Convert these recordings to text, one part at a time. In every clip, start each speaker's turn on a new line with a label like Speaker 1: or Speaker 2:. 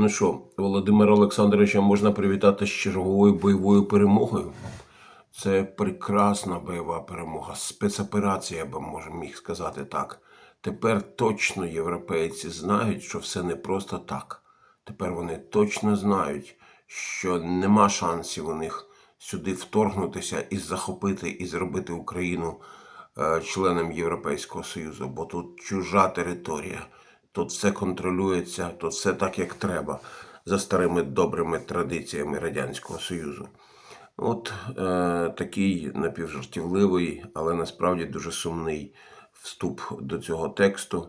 Speaker 1: Ну що, Володимира Олександровича можна привітати з черговою бойовою перемогою. Це прекрасна бойова перемога, спецоперація, я би може міг сказати так. Тепер точно європейці знають, що все не просто так. Тепер вони точно знають, що нема шансів у них сюди вторгнутися і захопити і зробити Україну е, членом Європейського Союзу, бо тут чужа територія, тут все контролюється, тут все так, як треба, за старими добрими традиціями Радянського Союзу. От е, такий напівжартівливий, але насправді дуже сумний вступ до цього тексту.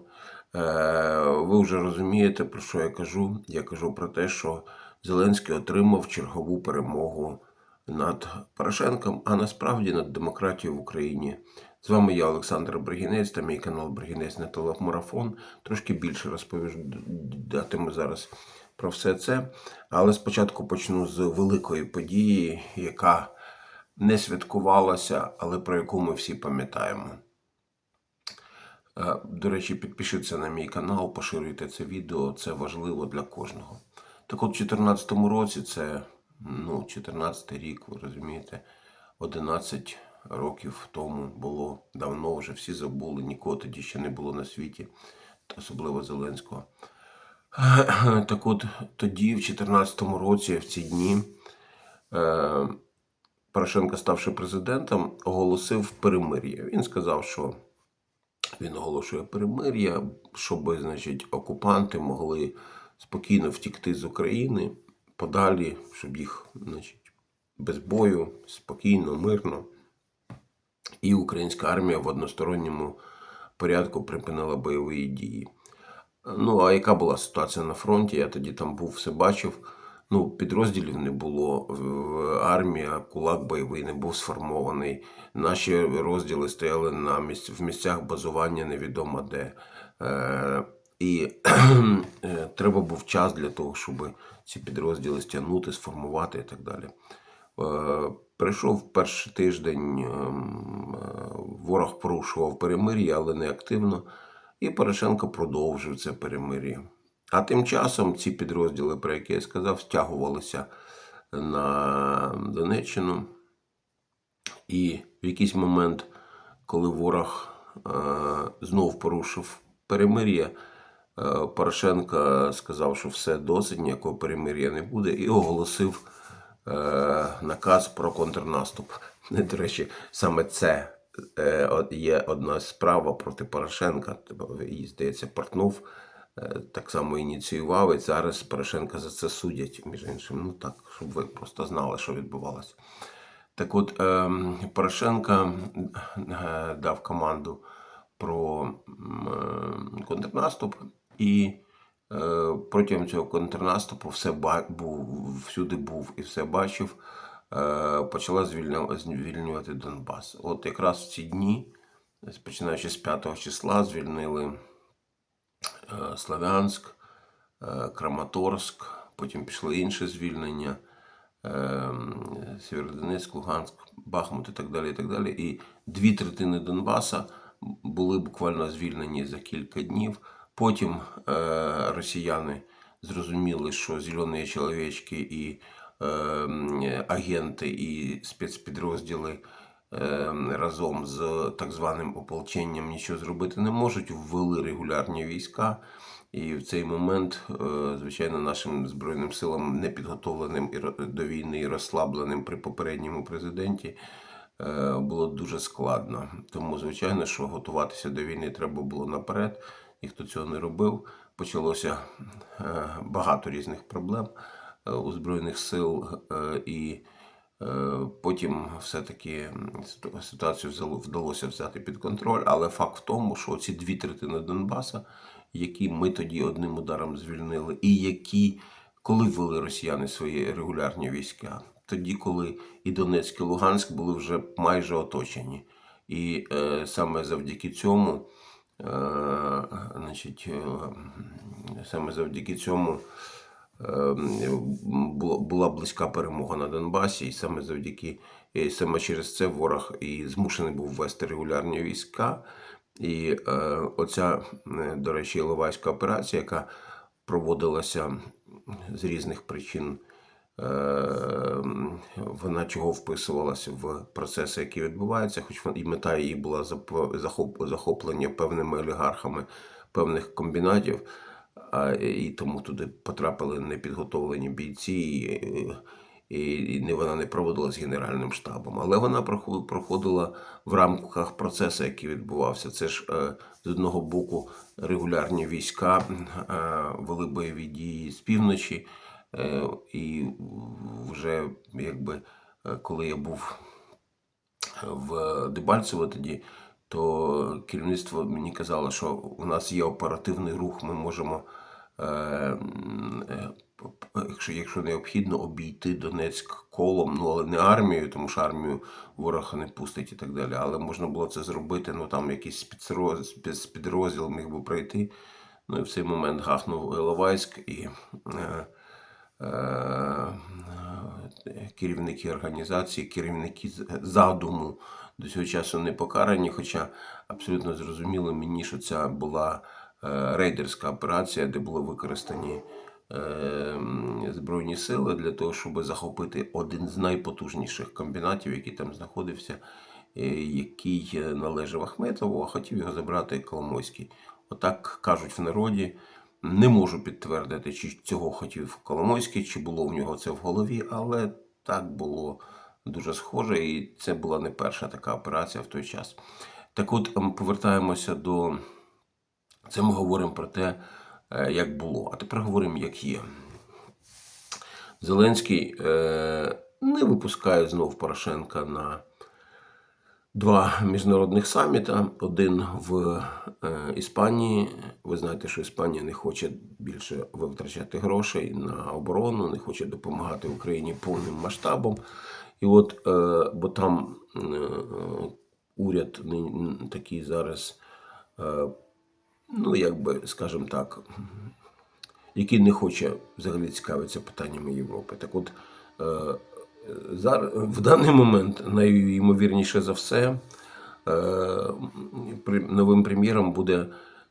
Speaker 1: Е, ви вже розумієте, про що я кажу. Я кажу про те, що Зеленський отримав чергову перемогу над Порошенком, а насправді над демократією в Україні. З вами я, Олександр Бригінець, та мій канал Бригінець на телемарафон. Трошки більше розповідатиму зараз про все це. Але спочатку почну з великої події, яка не святкувалася, але про яку ми всі пам'ятаємо. Е, До речі, підпишіться на мій канал, поширюйте це відео, це важливо для кожного. Так от, у 2014 році, це ну, 14 рік, ви розумієте, 11 років тому було давно вже всі забули, нікого тоді ще не було на світі, особливо Зеленського. Так от тоді, в 2014 році, в ці дні, е, Порошенко, ставши президентом, оголосив перемир'я. Він сказав, що він оголошує перемир'я, щоб, значить, окупанти могли спокійно втікти з України подалі, щоб їх, значить, без бою, спокійно, мирно. І українська армія в односторонньому порядку припинила бойові дії. Ну, а яка була ситуація на фронті? Я тоді там був, все бачив. Ну, підрозділів не було. Армія, кулак бойовий не був сформований. Наші розділи стояли на місць, в місцях базування невідомо де. Е, і е, треба був час для того, щоб ці підрозділи стягнути, сформувати і так далі. Е, Прийшов перший тиждень, ем, е, ворог порушував перемир'я, але не активно. І Порошенко продовжив це перемир'я. А тим часом ці підрозділи, про які я сказав, стягувалися на Донеччину. І в якийсь момент, коли ворог е, знов порушив перемир'я, е, Порошенко сказав, що все досить, ніякого перемир'я не буде, і оголосив наказ про контрнаступ. До речі, саме це е, є одна справа проти Порошенка. Тобто, Її, здається, Портнов е, так само ініціював, і зараз Порошенка за це судять, між іншим. Ну так, щоб ви просто знали, що відбувалося. Так от, ем, Порошенко е, дав команду про е, контрнаступ, і е, протягом цього контрнаступу все був, всюди був і все бачив, е, почала звільнювати Донбас. От якраз в ці дні, починаючи з 5 числа, звільнили е, Славянськ, е, Краматорськ, потім пішли інші звільнення. Сєвєродонецьк, Луганськ, Бахмут і так далі. І так далі. І дві третини Донбаса були буквально звільнені за кілька днів. Потім е, росіяни зрозуміли, що зелені чоловічки і е, агенти і спецпідрозділи е, разом з так званим ополченням нічого зробити не можуть, ввели регулярні війська. І в цей момент, е, звичайно, нашим збройним силам непідготовленим до війни і розслабленим при попередньому президенті е, було дуже складно. Тому, звичайно, що готуватися до війни треба було наперед. Ніхто цього не робив. Почалося е, багато різних проблем е, у збройних сил е, і. Потім все-таки ситуацію вдалося взяти під контроль, але факт в тому, що ці дві третини Донбаса, які ми тоді одним ударом звільнили, і які, коли ввели росіяни свої регулярні війська, тоді, коли і Донецьк, і Луганськ були вже майже оточені. І е, саме завдяки цьому, значить, е, саме завдяки цьому ем, була близька перемога на Донбасі, і саме завдяки саме через це ворог і змушений був ввести регулярні війська. І е, оця, е, до речі, Іловайська операція, яка проводилася з різних причин е, вона чого вписувалася в процеси, які відбуваються, хоч і мета її була захоплення певними олігархами певних комбінатів, і тому туди потрапили непідготовлені бійці, і, вона не проводила з Генеральним штабом. Але вона проходила в рамках процесу, який відбувався. Це ж е, з одного боку регулярні війська е, вели бойові дії з півночі. Е, І вже якби е, коли я був в Дебальцево тоді, то керівництво мені казало, що у нас є оперативний рух, ми можемо, е, е, якщо, якщо необхідно, обійти Донецьк колом, ну але не армією, тому що армію ворога не пустить і так далі. Але можна було це зробити, ну там якийсь спецпідрозділ міг би пройти. Ну і в цей момент гахнув Іловайськ і. Е, е, керівники організації, керівники задуму до цього часу не покарані, хоча абсолютно зрозуміло мені, що ця була е, рейдерська операція, де були використані е, збройні сили для того, щоб захопити один з найпотужніших комбінатів, який там знаходився, е, який е, належав Ахметову, а хотів його забрати Коломойський. Отак кажуть в народі. Не можу підтвердити, чи цього хотів Коломойський, чи було в нього це в голові, але так було дуже схоже, і це була не перша така операція в той час. Так от, ем, повертаємося до. Це ми говоримо про те, е, як було. А тепер говоримо, як є. Зеленський е, не випускає знов Порошенка на два міжнародних саміта. Один в е, Іспанії. Ви знаєте, що Іспанія не хоче більше витрачати грошей на оборону, не хоче допомагати Україні повним масштабом. І от, е, бо там е, уряд такий зараз, ну якби, скажімо так, який не хоче взагалі цікавитися питаннями Європи. Так от в даний момент, найімовірніше за все, е, новим прем'єром буде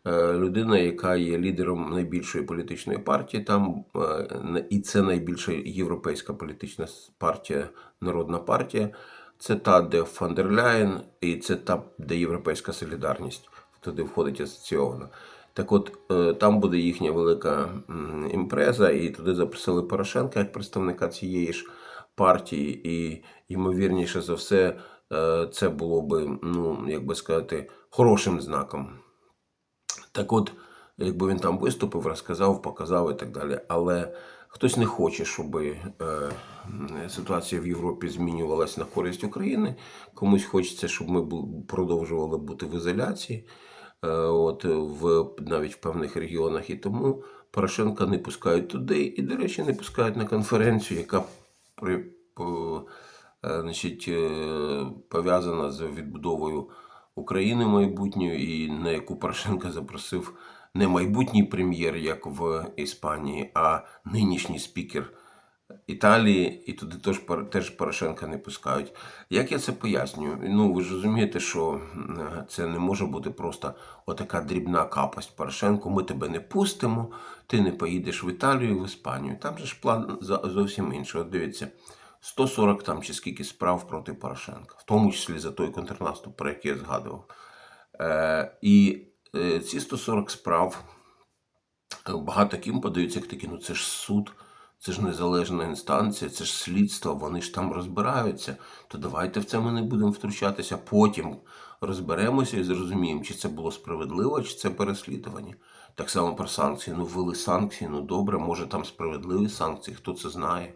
Speaker 1: е, людина, яка є лідером найбільшої політичної партії там, е, і це найбільша європейська політична партія, народна партія. Це та, де фон дер і це та, де Європейська солідарність туди входить асоційована. Так от там буде їхня велика імпреза, і туди запросили Порошенка як представника цієї ж партії. І ймовірніше за все, е, це було би, ну, як би сказати, хорошим знаком. Так от, якби він там виступив, розказав, показав і так далі. Але хтось не хоче, щоб е, ситуація в Європі змінювалася на користь України. Комусь хочеться, щоб ми продовжували бути в ізоляції, е, от, в, навіть в певних регіонах. І тому Порошенка не пускають туди, і, до речі, не пускають на конференцію, яка при, по, е, значить, е, пов'язана з відбудовою України майбутньої, і на яку Порошенко запросив не майбутній прем'єр, як в Іспанії, а нинішній спікер Італії, і туди теж, теж Порошенка не пускають. Як я це пояснюю? Ну, ви ж розумієте, що це не може бути просто отака дрібна капость Порошенку. Ми тебе не пустимо, ти не поїдеш в Італію, в Іспанію. Там же ж план зовсім інший. От дивіться, 140 там чи скільки справ проти Порошенка, в тому числі за той контрнаступ, про який я згадував. Е, і е, ці 140 справ багато ким подаються як такі, ну це ж суд, це ж незалежна інстанція, це ж слідство, вони ж там розбираються. То давайте в це ми не будемо втручатися. Потім розберемося і зрозуміємо, чи це було справедливо, чи це переслідування. Так само про санкції. Ну, ввели санкції, ну добре, може там справедливі санкції, хто це знає.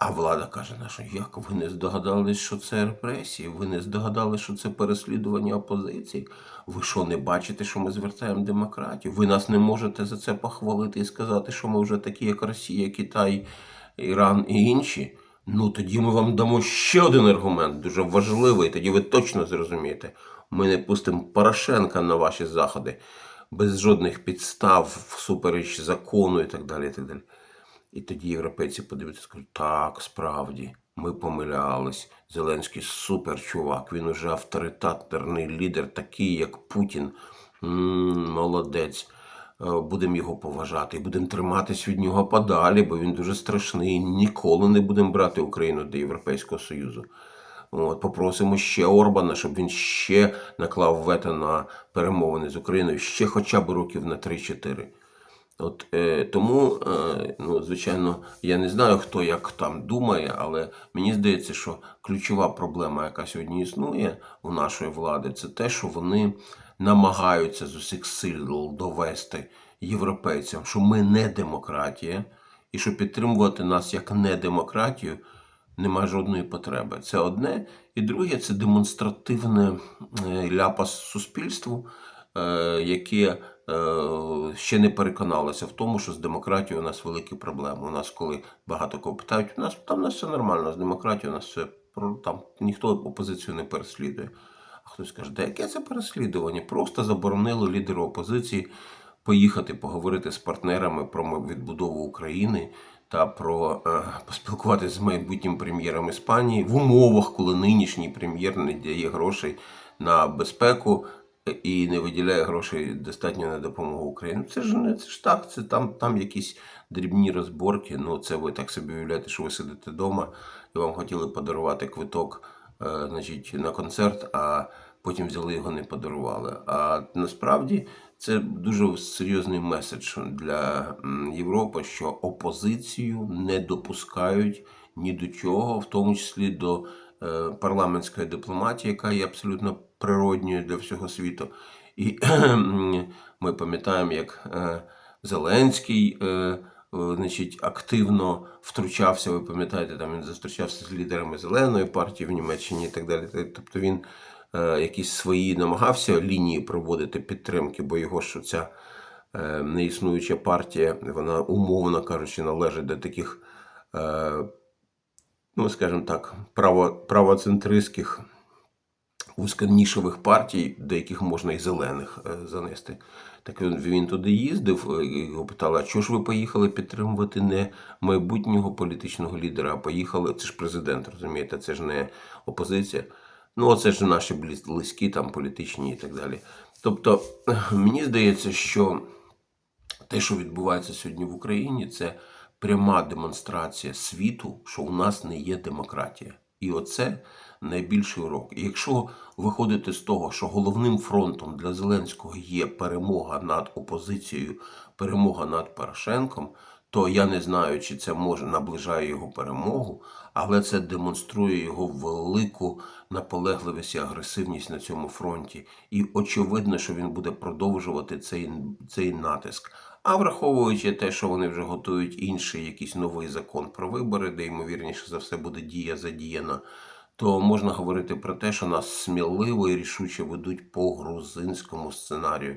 Speaker 1: А влада каже, наша, як ви не здогадались, що це репресії? Ви не здогадались, що це переслідування опозиції? Ви що, не бачите, що ми звертаємо демократію? Ви нас не можете за це похвалити і сказати, що ми вже такі, як Росія, Китай, Іран і інші? Ну тоді ми вам дамо ще один аргумент, дуже важливий, тоді ви точно зрозумієте. Ми не пустимо Порошенка на ваші заходи без жодних підстав, всупереч закону і так далі. І так далі. І тоді європейці подивляться скажуть, так, справді, ми помилялись. Зеленський супер чувак, він уже авторитарний лідер, такий, як Путін. м молодець. е, будемо його поважати і будемо триматись від нього подалі, бо він дуже страшний. Ніколи не будемо брати Україну до Європейського Союзу. От, попросимо ще Орбана, щоб він ще наклав вето на перемовини з Україною ще хоча б років на 3-4. От е, тому, е, ну, звичайно, я не знаю, хто як там думає, але мені здається, що ключова проблема, яка сьогодні існує у нашої влади, це те, що вони намагаються з усіх сил довести європейцям, що ми не демократія, і що підтримувати нас як не демократію немає жодної потреби. Це одне. І друге, це демонстративне е, ляпас суспільству, е, яке ще не переконалося в тому, що з демократією у нас великі проблеми. У нас, коли багато кого питають, у нас там у нас все нормально, з демократією у нас все там ніхто опозицію не переслідує. А хтось каже, да яке це переслідування? Просто заборонили лідеру опозиції поїхати поговорити з партнерами про відбудову України та про е, поспілкуватися з майбутнім прем'єром Іспанії в умовах, коли нинішній прем'єр не дає грошей на безпеку е, і не виділяє грошей достатньо на допомогу Україні. Це ж не це ж так. Це там, там якісь дрібні розборки. Ну це ви так собі уявляєте, що ви сидите вдома і вам хотіли подарувати квиток е, значить, на концерт, а потім взяли його не подарували. А насправді це дуже серйозний меседж для Європи, що опозицію не допускають ні до чого, в тому числі до парламентської дипломатії, яка є абсолютно природньою для всього світу. І ми пам'ятаємо, як е, Зеленський. е, е, Значить, активно втручався. Ви пам'ятаєте, там він зустрічався з лідерами зеленої партії в Німеччині і так далі. Тобто він е, якісь свої намагався лінії проводити підтримки, бо його ж ця е, неіснуюча партія, вона умовно кажучи, належить до таких, е, ну скажімо так, право, правоцентристських вузьконішевих партій, до яких можна і зелених е, занести. Так він, він туди їздив, е, і його питали, а чого ж ви поїхали підтримувати не майбутнього політичного лідера, а поїхали, це ж президент, розумієте, це ж не опозиція. Ну, оце ж наші близькі, там політичні і так далі. Тобто, мені здається, що те, що відбувається сьогодні в Україні, це пряма демонстрація світу, що у нас не є демократія. І оце найбільший урок. І якщо виходити з того, що головним фронтом для Зеленського є перемога над опозицією, перемога над Порошенком, то я не знаю, чи це може наближає його перемогу, але це демонструє його велику наполегливість і агресивність на цьому фронті. І очевидно, що він буде продовжувати цей, цей натиск. А враховуючи те, що вони вже готують інший якийсь новий закон про вибори, де ймовірніше за все буде дія задіяна, то можна говорити про те, що нас сміливо і рішуче ведуть по грузинському сценарію.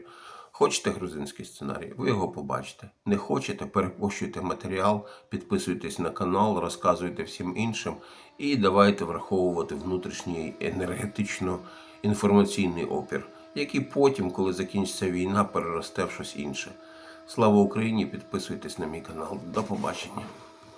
Speaker 1: Хочете грузинський сценарій, ви його побачите. Не хочете, перепощуйте матеріал, підписуйтесь на канал, розказуйте всім іншим і давайте враховувати внутрішній енергетично-інформаційний опір, який потім, коли закінчиться війна, переросте в щось інше. Слава Україні! Підписуйтесь на мій канал. До побачення.